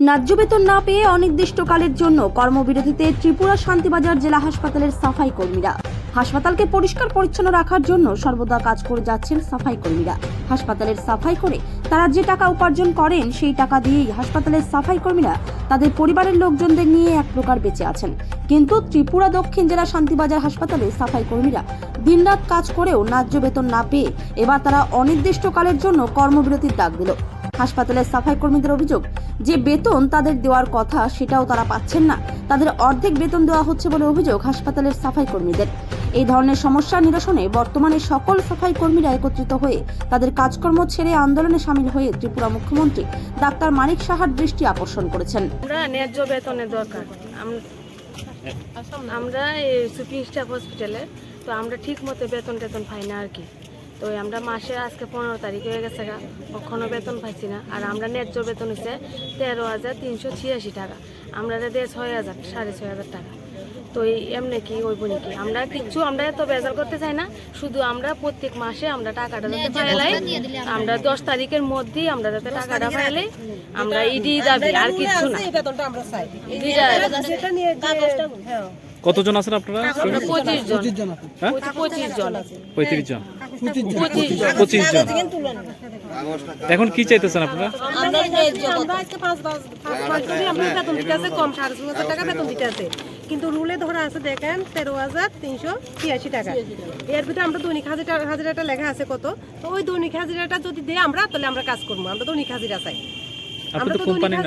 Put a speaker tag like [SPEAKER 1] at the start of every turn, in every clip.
[SPEAKER 1] ন্যায্য বেতন না পেয়ে অনির্দিষ্টকালের জন্য কর্মবিরতিতে ত্রিপুরা শান্তিবাজার জেলা হাসপাতালের সাফাই কর্মীরা। হাসপাতালকে পরিষ্কার পরিচ্ছন্ন রাখার জন্য সর্বদা কাজ করে যাচ্ছেন সাফাই কর্মীরা। হাসপাতালের সাফাই করে তারা যে টাকা উপার্জন করেন, সেই টাকা দিয়েই হাসপাতালের সাফাই কর্মীরা তাদের পরিবারের লোকজনদের নিয়ে এক প্রকার বেঁচে আছেন। কিন্তু ত্রিপুরা দক্ষিণ জেলা শান্তিবাজার হাসপাতালে সাফাই কর্মীরা দিনরাত কাজ করেও ন্যায্য বেতন না পেয়ে এবার তারা অনির্দিষ্টকালের জন্য কর্মবিরতির ডাক দিল। হাসপাতালের সাফাই কর্মীদের অভিযোগ, যে বেতন তাদের দেওয়ার কথা সেটাও তারা পাচ্ছেন না। তাদের অর্ধেক বেতন দেওয়া হচ্ছে বলে অভিযোগ হাসপাতালের সাফাই কর্মীদের। এই ধরনের সমস্যা নিরসনে বর্তমানে সকল সাফাই কর্মীরা একত্রিত হয়ে তাদের কাজকর্ম ছেড়ে আন্দোলনে সামিল হয়ে ত্রিপুরা মুখ্যমন্ত্রী ডাক্তার মানিক সাহার দৃষ্টি আকর্ষণ করেছেন।
[SPEAKER 2] আমরা ন্যায্য বেতনের দরকার। আম- আমরা সুপ্রিম স্টাফ হসপিটালে, তো আমরা ঠিক মতো বেতন টেতন পাই না আর কি। তো আমরা মাসে আজকে পনেরো তারিখ হয়ে গেছে গা। কখনো বেতন পাইছি না। আর আমরা ন্যায্য বেতন হচ্ছে তেরো হাজার তিনশো ছিয়াশি টাকা। আমরা দেয় ছয় হাজার সাড়ে ছয় হাজার টাকা। তো এই এমনি কি ওই নাকি? আমরা কিচ্ছু আমরা এত বেজার করতে চাই না। শুধু আমরা প্রত্যেক মাসে আমরা টাকাটা যাতে পাইলাই আমরা দশ তারিখের মধ্যেই আমরা যাতে টাকাটা পাইলে আমরা ইডি দাবি আর কিছু না।
[SPEAKER 3] কতজন আছেন আপনারা?
[SPEAKER 2] আমরা পঁচিশ জন।
[SPEAKER 3] হ্যাঁ? পঁয়ত্রিশ জন।
[SPEAKER 2] পঁচিশ জন।
[SPEAKER 3] এখন কি চাইতেছেন আপনারা?
[SPEAKER 4] কিন্তু রুলে ধরা আছে দেখেন তেরো হাজার তিনশো ছিয়াশি টাকা। এর ভিতরে আমরা দৈনিক হাজিরা হাজিরাটা লেখা আছে কত? তো ওই দৈনিক হাজিরাটা যদি দেয় আমরা তাহলে আমরা কাজ করব। আমরা দৈনিক হাজিরা চাই।
[SPEAKER 3] আপনি
[SPEAKER 4] আমরা
[SPEAKER 3] তো
[SPEAKER 4] কোম্পানি না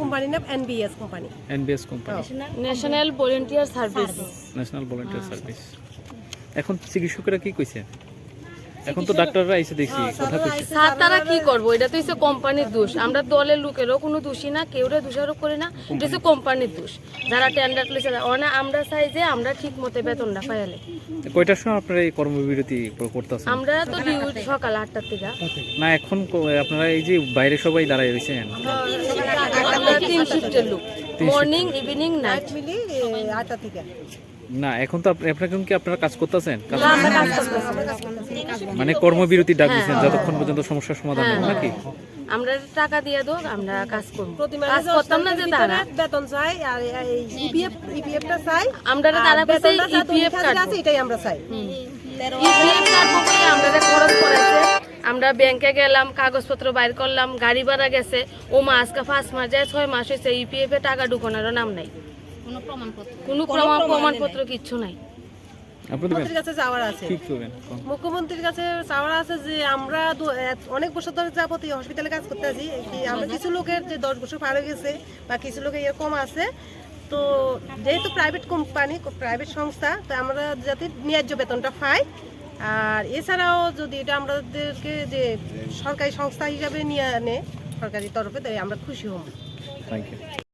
[SPEAKER 3] কোম্পানির নাম
[SPEAKER 4] NBS company.
[SPEAKER 3] NBS company.
[SPEAKER 2] National volunteer service
[SPEAKER 3] national volunteer service এখন চিকিৎসকরা কি কইছে? এখন তো ডাক্তাররা এসে দেখছি কথা কইছে।
[SPEAKER 2] স্যার তারা কি করব? এটা তো হচ্ছে কোম্পানির দোষ। আমরা দলের লোকেরও কোনো দোষী না কেউরে দোষারোপ করি না। এটা হচ্ছে কোম্পানির দোষ। যারা টেন্ডার তুলেছে অনেক আমরা চাই যে আমরা ঠিক মতো বেতনটা পাইলে
[SPEAKER 3] কয়টার সময় আপনারা এই কর্মবিরতি করতেছেন?
[SPEAKER 2] আমরা তো ডিউটি সকাল আটটার থেকে।
[SPEAKER 3] না এখন আপনারা এই যে বাইরে সবাই দাঁড়ায় রয়েছেন।
[SPEAKER 2] আমরা তিন শিফটের লোক। মর্নিং ইভিনিং নাইট
[SPEAKER 4] মিলি আটটা থেকে।
[SPEAKER 3] না এখন তো আপ- আপনারা কি আপনারা কাজ করতেছেন?
[SPEAKER 2] আমরা কাজ করতেছি
[SPEAKER 3] মানে কর্মবিরতি ডাক দিচ্ছেন যতক্ষণ পর্যন্ত সমস্যার সমাধান হবে নাকি?
[SPEAKER 2] আমরা টাকা দিয়ে দোক আমরা কাজ করব।
[SPEAKER 4] প্রতি
[SPEAKER 2] কাজ
[SPEAKER 4] মাসে
[SPEAKER 2] করতাম না যে তারা।
[SPEAKER 4] বেতন চাই আর ইপিএফ ইপিএফটা চাই
[SPEAKER 2] আমরা তো তারা
[SPEAKER 4] দৈনিক
[SPEAKER 2] ইপিএফ কার্ড
[SPEAKER 4] আছে এটাই আমরা চাই।
[SPEAKER 2] ইপিএফ কার্ড বলে আমরা যে খরচ করেছে আমরা ব্যাংকে গেলাম কাগজপত্র বাইর করলাম গাড়ি ভাড়া গেছে। ও মাস কা পাঁচ মাস যায় ছয় মাস হয়েছে ইপিএফ এ টাকা ঢুকানোর নাম নাই। কোনো প্রমাণ প্রমাণপত্র কিচ্ছু নাই।
[SPEAKER 4] মুখ্যমন্ত্রীর কাছে যাওয়ার আছে। মুখ্যমন্ত্রীর কাছে চাওয়ার আছে যে আমরা অনেক বছর ধরে যাবত এই হসপিটালে কাজ করতে আছি। আমরা কিছু লোকের যে দশ বছর পার হয়ে গেছে বা কিছু লোকের এরকম আছে। তো যেহেতু প্রাইভেট কোম্পানি প্রাইভেট সংস্থা তো আমরা যাতে ন্যায্য বেতনটা পাই। আর এছাড়াও যদি এটা আমাদেরকে যে সরকারি সংস্থা হিসাবে নিয়ে আনে সরকারি তরফে তাই আমরা খুশি হব।
[SPEAKER 3] Thank you